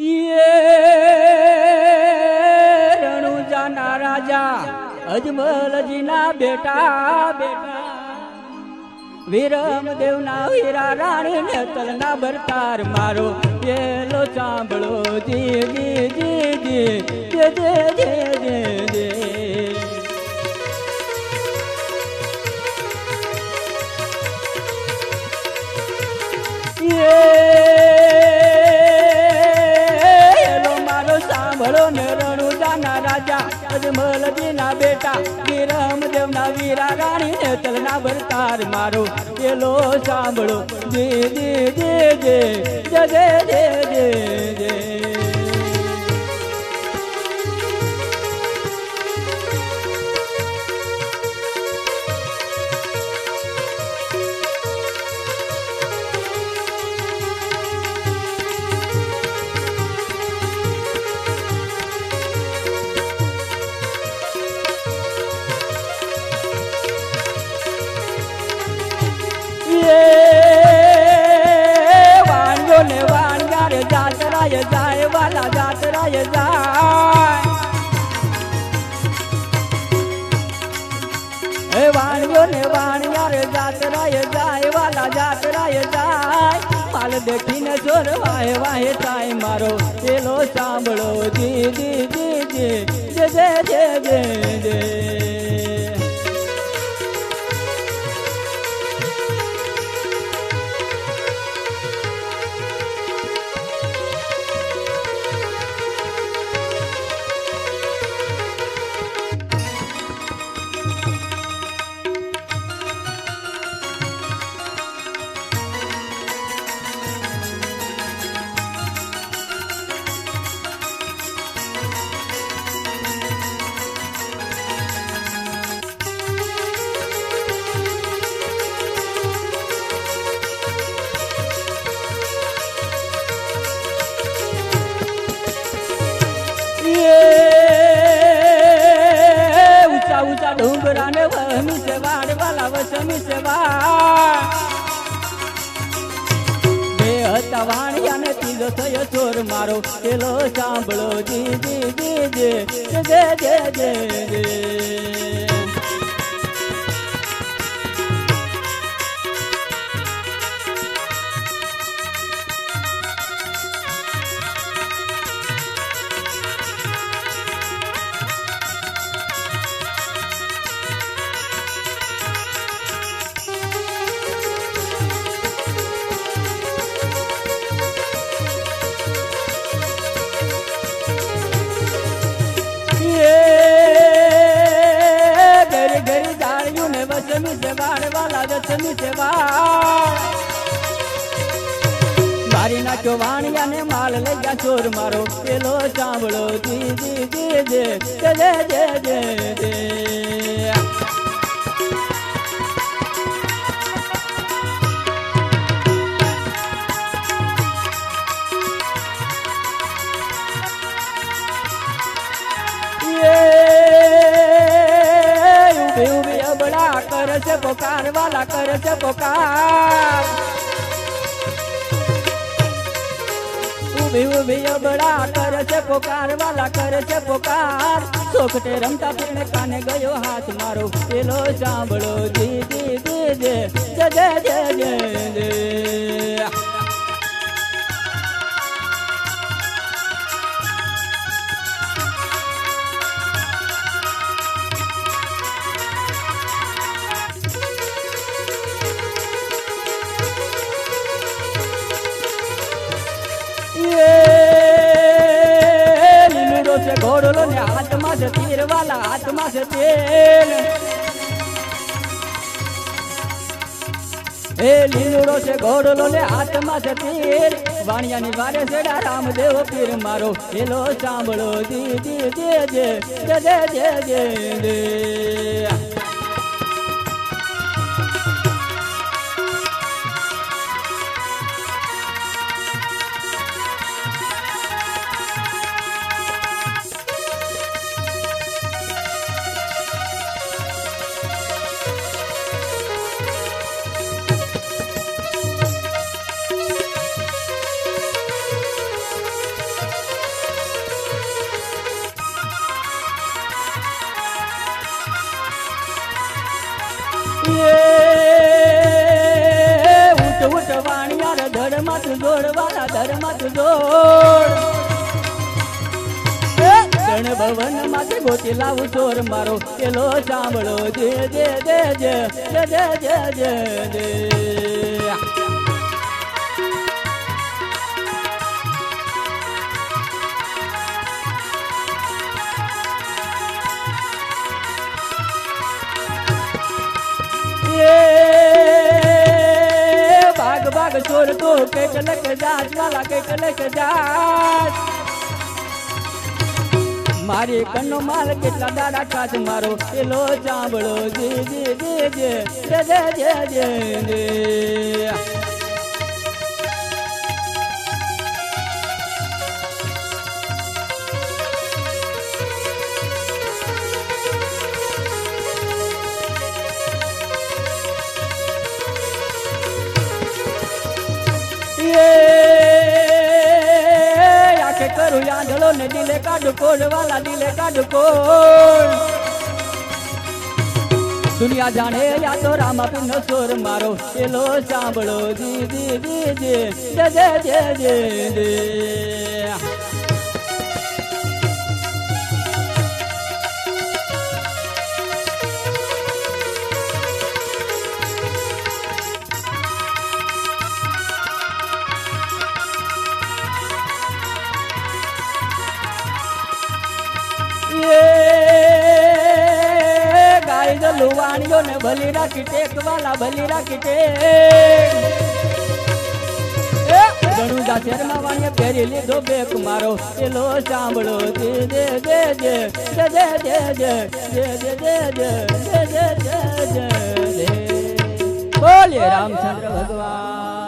યે રણુજાના રાજા, અજમલજીના બેટા બેટા. વિરમદેવના વીરા રાણી ને તલના બરતાર મારો. પેલો સાંભળો જી જી જી જી, જે જે જે જે. માણી તલના ભરતાર મારો. પેલો સાંભળો. જે દે દે દે જય દે દે દે એ વાણિયો ને વાણિયા રે જાતરાય જાય, વાલા જાતરાય જાય. માલ દેખીને જોર વાહે વાહે થાય, મારો પેલો સાંભળો. જી જી જી જી. જે જે જે જે જે. ઊંચા ઊંચા ડુંગરા ને વહમી છે વાડ, વાલા વસમી છે બે હતા વાણિયા ને તીલો થયો ચોર મારો. પેલો સાંભળો જી જી. જી જી, જે જે જે. વાળ વાલા છે વાળ મારી નાખ્યો વાણિયા ને માલ લઈ ગયા ચોર, મારો પેલો સાંભળો જી જી જી, જે જે જે જે. છે પોકાર, વાલા કરે છે પોકાર. ઊભી ઊભી અબડા કરે છે પોકાર, વાલા કરે છે પોકાર. સોખટે રમતા પીણે કાને ગયો હાથ મારો, પેલો જી જી જી, જે. જે જે જે છે ને હાથમાં છે તીર વાલા હાથમાં છે તેલ. એ લીલુડો છે ઘોડલો ને હાથમાં છે તીર વાણિયાની વારે છેડા રામદેવ પીર મારો એલો સાંભળો. જી જી, જે જે જે જે જે. જોડ વાલા ધર્મ જોડ. ગણ ભવનમાંથી ગોતી લાવું ચોર મારો. પેલો સાંભળો જે જે જે જે જે જે જે જે. ભાગ ચોર તો કંઈક લક જાત, વાલા કંઈક લક જાત. મારી કન્નો માલ કેટલા દાડા કાચ મારો પેલો ચાંબળો જે જે જે જે જે જે જે. એ આખે કરું યાંધળો ને દિલે કાઢ કોડ વાલા દિલે કાઢ કોડ દુનિયા જાણે યા તો રામા પિનો સોર મારો પેલો સાંભળો જી જી જી, જે જે. જે જે લુવાણીઓ ને ભલી રાખી ટેક વાલા ભલી રાખી ટેક લીધો બેક મારો પેલો સાંભળો રામચંદ્ર ભગવાન